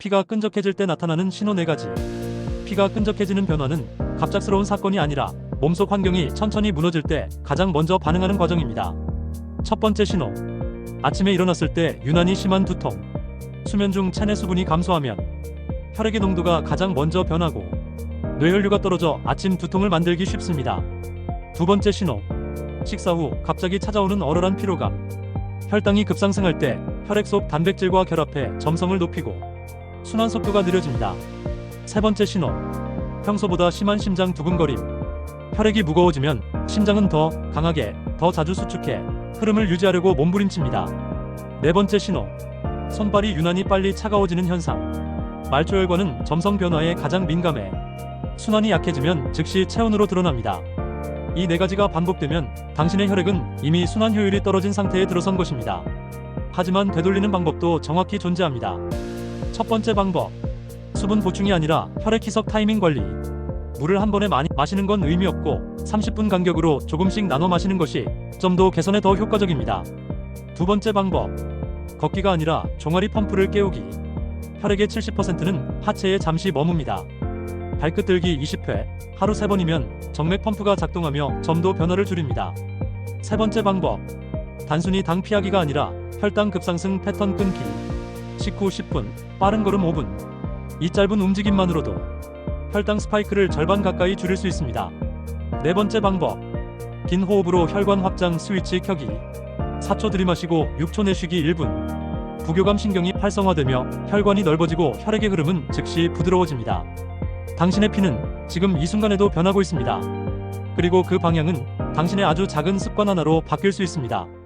피가 끈적해질 때 나타나는 신호 네 가지. 피가 끈적해지는 변화는 갑작스러운 사건이 아니라 몸속 환경이 천천히 무너질 때 가장 먼저 반응하는 과정입니다. 첫 번째 신호. 아침에 일어났을 때 유난히 심한 두통. 수면 중 체내 수분이 감소하면 혈액의 농도가 가장 먼저 변하고 뇌혈류가 떨어져 아침 두통을 만들기 쉽습니다. 두 번째 신호. 식사 후 갑자기 찾아오는 얼얼한 피로감. 혈당이 급상승할 때 혈액 속 단백질과 결합해 점성을 높이고 순환 속도가 느려집니다. 세 번째 신호. 평소보다 심한 심장 두근거림. 혈액이 무거워지면 심장은 더 강하게, 더 자주 수축해 흐름을 유지하려고 몸부림칩니다. 네 번째 신호. 손발이 유난히 빨리 차가워지는 현상. 말초혈관은 점성 변화에 가장 민감해 순환이 약해지면 즉시 체온으로 드러납니다. 이 네 가지가 반복되면 당신의 혈액은 이미 순환 효율이 떨어진 상태에 들어선 것입니다. 하지만 되돌리는 방법도 정확히 존재합니다. 첫 번째 방법. 수분 보충이 아니라 혈액 희석 타이밍 관리. 물을 한 번에 많이 마시는 건 의미 없고 30분 간격으로 조금씩 나눠 마시는 것이 점도 개선에 더 효과적입니다. 두 번째 방법. 걷기가 아니라 종아리 펌프를 깨우기. 혈액의 70%는 하체에 잠시 머뭅니다. 발끝 들기 20회, 하루 3번이면 정맥 펌프가 작동하며 점도 변화를 줄입니다. 세 번째 방법. 단순히 당 피하기가 아니라 혈당 급상승 패턴 끊기. 식후 10분, 빠른 걸음 5분. 이 짧은 움직임만으로도 혈당 스파이크를 절반 가까이 줄일 수 있습니다. 네 번째 방법. 긴 호흡으로 혈관 확장 스위치 켜기. 4초 들이마시고 6초 내쉬기 1분. 부교감 신경이 활성화되며 혈관이 넓어지고 혈액의 흐름은 즉시 부드러워집니다. 당신의 피는 지금 이 순간에도 변하고 있습니다. 그리고 그 방향은 당신의 아주 작은 습관 하나로 바뀔 수 있습니다.